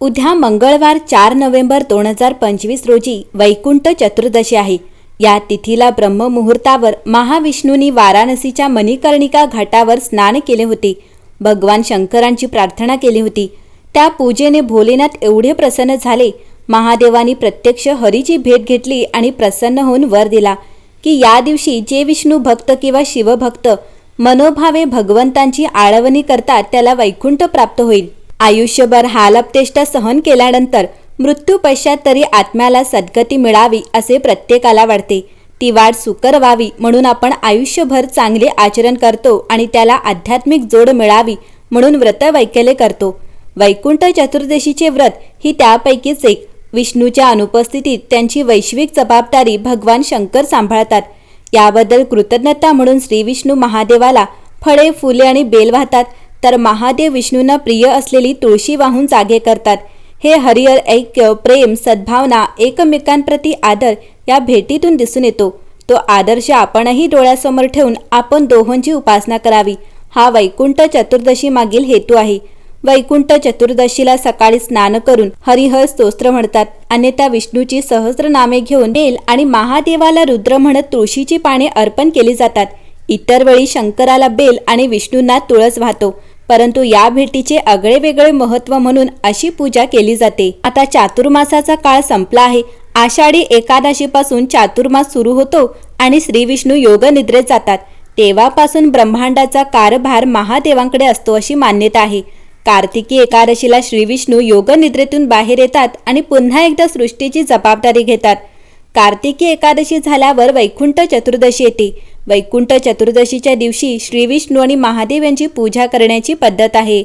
उद्या मंगळवार चार नोव्हेंबर दोन हजार पंचवीस रोजी वैकुंठ चतुर्दशी आहे. या तिथीला ब्रह्ममुहूर्तावर महाविष्णूंनी वाराणसीच्या मणिकर्णिका घाटावर स्नान केले होते. भगवान शंकरांची प्रार्थना केली होती. त्या पूजेने भोलेनाथ एवढे प्रसन्न झाले. महादेवानी प्रत्यक्ष हरीची भेट घेतली आणि प्रसन्न होऊन वर दिला की या दिवशी जे विष्णू भक्त किंवा शिवभक्त मनोभावे भगवंतांची आळवणी करतात त्याला वैकुंठ प्राप्त होईल. आयुष्यभर हालअपतेष्टा सहन केल्यानंतर मृत्यू पश्चात तरी आत्म्याला सद्गती मिळावी असे प्रत्येकाला वाटते. ती वाढ सुकर व्हावी म्हणून आपण आयुष्यभर चांगले आचरण करतो आणि त्याला आध्यात्मिक जोड मिळावी म्हणून व्रत वैकल्य करतो. वैकुंठ चतुर्दशीचे व्रत ही त्यापैकीच एक. विष्णूच्या अनुपस्थितीत त्यांची वैश्विक जबाबदारी भगवान शंकर सांभाळतात. याबद्दल कृतज्ञता म्हणून श्री विष्णू महादेवाला फळे फुले आणि बेल वाहतात. तर महादेव विष्णूंना प्रिय असलेली तुळशी वाहून जागे करतात. हे हरिहर ऐक्य प्रेम सद्भावना एकमेकांप्रती आदर या भेटीतून दिसून येतो. तो आदर्श आपणही डोळ्यासमोर ठेवून आपण दोहोंची उपासना करावी. हा वैकुंठ चतुर्दशी मागील हेतू आहे. वैकुंठ चतुर्दशीला सकाळी स्नान करून हरिहर स्तोत्र म्हणतात. अन्यथा विष्णूची सहस्र नामे घेऊन बेल आणि महादेवाला रुद्र म्हणत तुळशीची पाने अर्पण केली जातात. इतर वेळी शंकराला बेल आणि विष्णूंना तुळस वाहतो परंतु या भेटीचे आगळे वेगळे महत्त्व म्हणून अशी पूजा केली जाते. आता चातुर्मासाचा काळ संपला आहे. आषाढी एकादशीपासून चातुर्मास सुरू होतो आणि श्री विष्णू योग निद्रेत जातात. तेव्हापासून ब्रह्मांडाचा कारभार महादेवांकडे असतो अशी मान्यता आहे. कार्तिकी एकादशीला श्री विष्णू योग निद्रेतून बाहेर येतात आणि पुन्हा एकदा सृष्टीची जबाबदारी घेतात. कार्तिकी एकादशी झाल्यावर वैकुंठ चतुर्दशी येते. वैकुंठ चतुर्दशीच्या दिवशी श्रीविष्णू आणि महादेव यांची पूजा करण्याची पद्धत आहे.